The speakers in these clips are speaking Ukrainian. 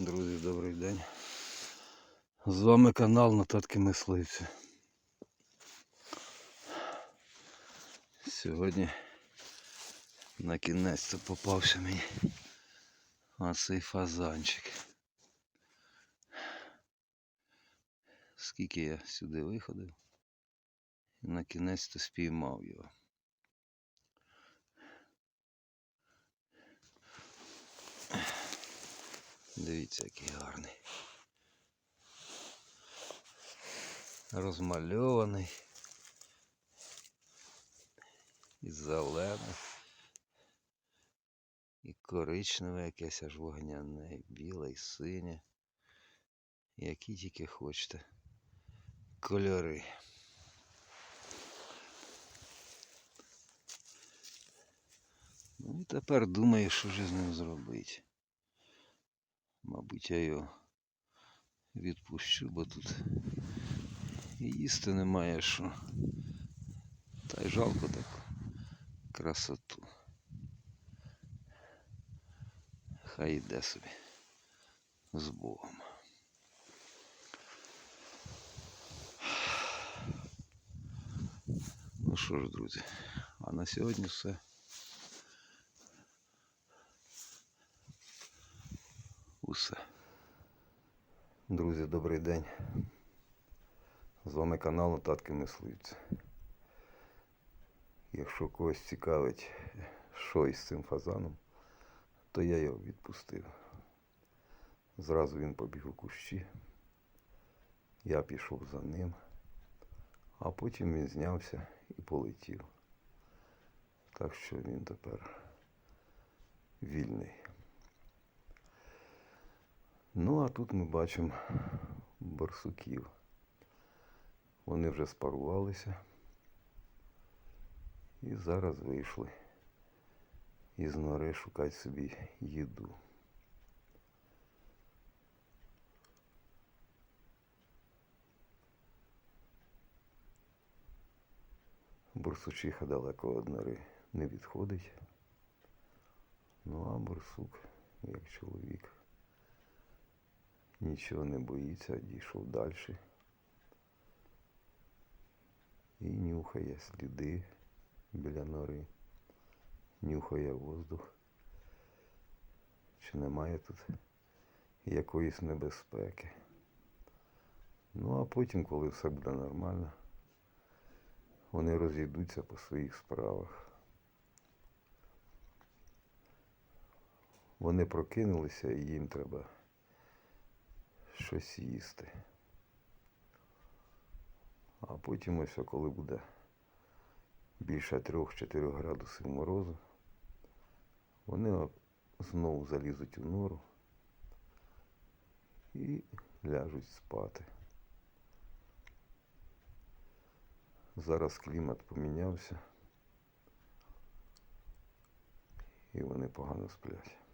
Друзі, добрий день. З вами канал Нотатки Мисливці. Сьогодні на кінець то попався мені оцей фазанчик. Скільки я сюди виходив на кінець то спіймав його. Дивіться, який гарний. Розмальований. І зелений. І коричневе якесь аж вогняне, і біле, і синє. Які тільки хочете. Кольори. Ну і тепер думаю, що ж з ним зробити. Мабуть, я його відпущу, бо тут і їсти немає що. Та й жалко таку красоту. Хай йде собі з Богом. Ну що ж, друзі, а на сьогодні все. Усе. Друзі, добрий день. З вами канал Нотатки Мисливця. Якщо когось цікавить, що із цим фазаном, то я його відпустив. Зразу він побіг у кущі. Я пішов за ним, а потім він знявся і полетів. Так що він тепер вільний. Ну, а тут ми бачимо барсуків. Вони вже спарувалися і зараз вийшли із нори шукати собі їду. Борсучиха далеко від нори не відходить. Ну а борсук, як чоловік, нічого не боїться, дійшов далі. І нюхає сліди біля нори, нюхає воздух. Чи немає тут якоїсь небезпеки. Ну а потім, коли все буде нормально, вони розійдуться по своїх справах. Вони прокинулися і їм треба щось їсти. А потім ось, коли буде більше 3-4 градусів морозу, вони знову залізуть у нору і ляжуть спати. Зараз клімат помінявся і вони погано сплять.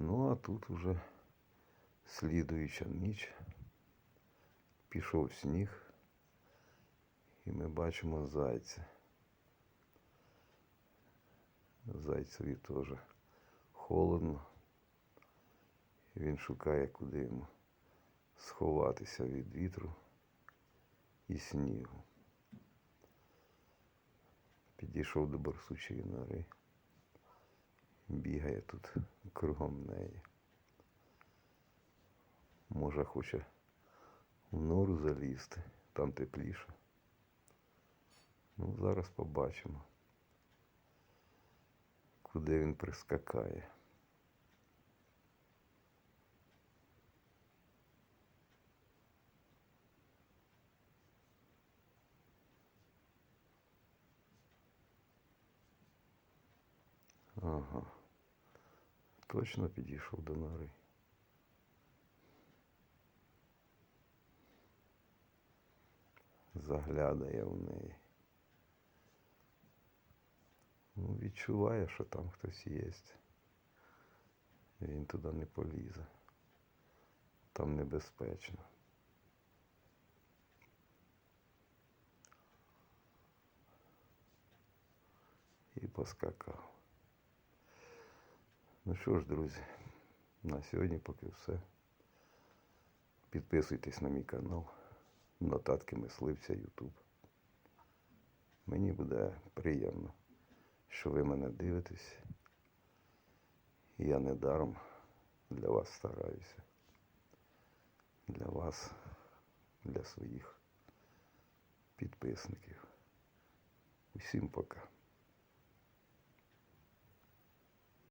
Ну а тут уже слідуюча ніч пішов сніг і ми бачимо зайця. Зайцеві теж холодно. Він шукає, куди йому сховатися від вітру і снігу. Підійшов до барсучої нори, бігає тут кругом неї. Може хоче в нору залізти, там тепліше. Ну, зараз побачимо, куди він прискакає. Ага. Точно підійшов до нори. Заглядає в неї. Ну, відчуває, що там хтось є. Він туди не полізе. Там небезпечно. І поскакав. Ну що ж, друзі, на сьогодні поки все. Підписуйтесь на мій канал. Нотатки мисливця YouTube. Мені буде приємно, що ви мене дивитесь. Я недаром для вас стараюся. Для вас, для своїх підписників. Усім пока.